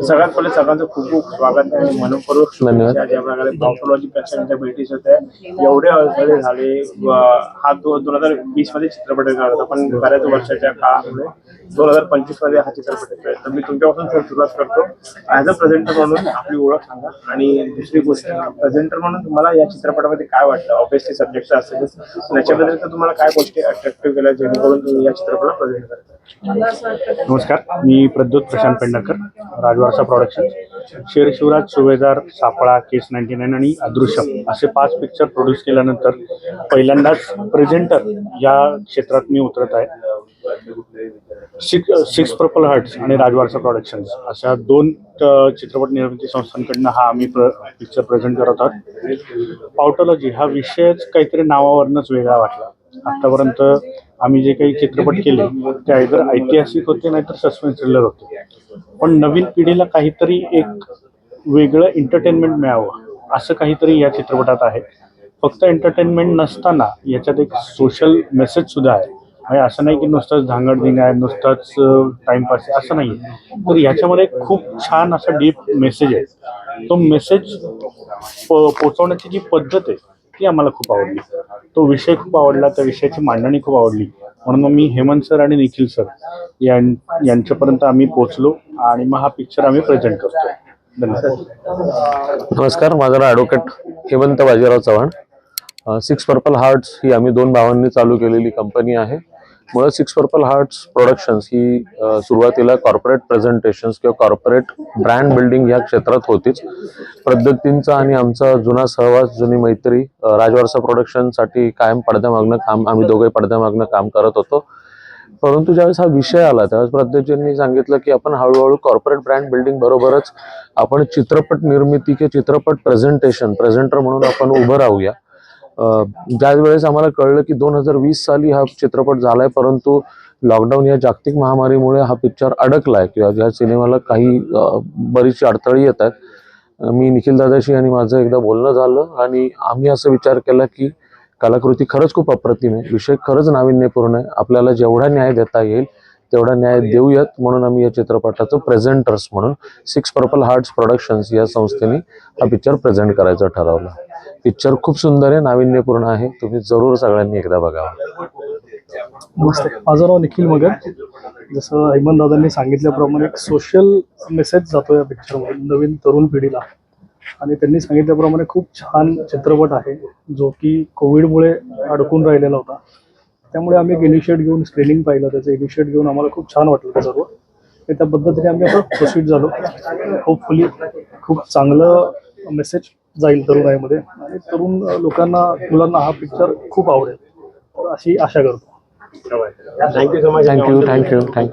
सगळ्यात पहिले सगळ्यांचं खूप खूप स्वागत आहे. मनपूर्वक धन्यवाद. ज्या प्रकारे पेशंटच्या भेटीस होत्या. एवढे अडथळे झाले हा दो दोन हजार वीसमध्ये चित्रपट येणार होता. पण बऱ्याच वर्षाच्या काळामुळे दोन हजार पंचवीसमध्ये हा चित्रपट येतोय. तर मी तुमच्यापासून सुरुवात करतो. ऍज अ प्रेझेंटर म्हणून आपली ओळख सांगा. आणि दुसरी गोष्ट प्रेझेंटर म्हणून तुम्हाला या चित्रपटामध्ये काय वाटतं? ऑब्विसली सब्जेक्ट असेल त्याच्या व्यतिरिक्त तुम्हाला काय गोष्टी अट्रॅक्टिव्ह केल्या जेणेकरून तुम्ही या चित्रपटाला प्रेझेंट करता? नमस्कार मी Pradyut Prashant Pendharkar Rajwarsa production Sher Shivraj Subhedar Sapla case ninety nine आणि अदृश्यम असे पाच पिक्चर प्रोड्यूस केल्यानंतर पहिल्यांदाच प्रेझेंटर या क्षेत्रात मी उतरत आहे. सिक्स सिक्स पर्पल हार्ट्स आणि राजवारसा प्रॉडक्शन्स अशा दोन चित्रपट निर्मिती संस्थांकडनं हा आम्ही प्र पिक्चर प्रेझेंट करत आहोत. पावटॉलॉजी हा विषयच काहीतरी नावावरनच वेगळा वाटला. आतापर्यंत आम्ही जे काही चित्रपट केले ते आयदर ऐतिहासिक होते नाहीतर सस्पेन्स थ्रिलर होते. पण नवीन पिढीला काहीतरी एक वेगळं एंटरटेनमेंट मिळावं असं काहीतरी या चित्रपटात आहे. फक्त एंटरटेनमेंट नसताना याच्यात एक सोशल मेसेज सुद्धा आहे. म्हणजे असं नाही की नुसतंच धांगडधिंग आहे नुसतंच टाइमपास आहे असं नाही तर याच्यामध्ये एक खूप छान असा डीप मेसेज आहे. तो मेसेज पोचवण्याची जी पद्धत आहे ती आम्हाला खूप आवडली. तो विषय खूप आवडला त्या विषयाची मांडणी खूप आवडली. म्हणून मग मी हेमंत सर आणि निखिल सर यां यांच्यापर्यंत आम्ही पोचलो आणि मग हा पिक्चर आम्ही प्रेझेंट करतो धन्यवाद. नमस्कार माझं नाव advocate Hemant Bajirao Chavan. Six purple hearts ही आम्ही दोन भावांनी चालू केलेली कंपनी आहे. मुळात सिक्स पर्पल हार्ट्स प्रोडक्शन्स ही सुरुवातीला कॉर्पोरेट प्रेझेंटेशन्स किंवा कॉर्पोरेट ब्रँड बिल्डिंग ह्या क्षेत्रात होतीच. पद्धतींचा आणि आमचा जुना सहवास जुनी मैत्री राजवारसा प्रोडक्शनसाठी कायम पडद्यामागनं काम आम्ही दोघे पडद्यामागनं काम करत होतो. परंतु ज्यावेळेस हा विषय आला त्यावेळेस प्रत्येकांनी सांगितलं की आपण हळूहळू कॉर्पोरेट ब्रँड बिल्डिंग बरोबरच आपण चित्रपट निर्मिती किंवा चित्रपट प्रेझेंटेशन प्रेझेंटर म्हणून आपण उभं राहूया. अं, ज्याच वेळेस आम्हाला कळलं की दोन हजार वीस साली हा चित्रपट झालाय परंतु लॉकडाऊन या जागतिक महामारीमुळे हा पिक्चर अडकलाय किंवा या सिनेमाला काही बरीचशी अडथळे येत आहेत. मी निखिल दादाशी आणि माझं एकदा बोलणं झालं आणि आम्ही असं विचार केला की कलाकृती खरंच खूप अप्रतिम आहे. विषय खरंच नाविन्यपूर्ण आहे. आपल्याला जेवढा न्याय देता येईल तेवढा न्याय देऊयात म्हणून आम्ही या चित्रपटाचं प्रेझेंटर्स म्हणून सिक्स पर्पल हार्ट्स प्रोडक्शन्स या संस्थेने हा पिक्चर प्रेझेंट करायचं ठरवलं. पिक्चर खूप सुंदर आहे नाविन्यपूर्ण आहे. तुम्ही जरूर सगळ्यांनी एकदा बघावं मस्त. माझं नाव निखिल मगर. जसं हेमंत दादांनी सांगितल्याप्रमाणे एक सोशल मेसेज जातो या पिक्चरमध्ये नवीन तरुण पिढीला. आणि त्यांनी सांगितल्याप्रमाणे खूप छान चित्रपट आहे जो की कोविडमुळे अडकून राहिलेला होता. त्यामुळे आम्ही एक इनिशिएट घेऊन स्क्रीनिंग पाहिलं. त्याचं इनिशिएट घेऊन आम्हाला खूप छान वाटलं ते सर्व. त्या पद्धतीने आम्ही असं प्रोसीड झालो. होपफुली खूप चांगलं मेसेज जाईल तरुणाईमध्ये. आणि तरुण लोकांना मुलांना हा पिक्चर खूप आवडेल. अशी आशा करतो. Thank you so much thank you thank you thank you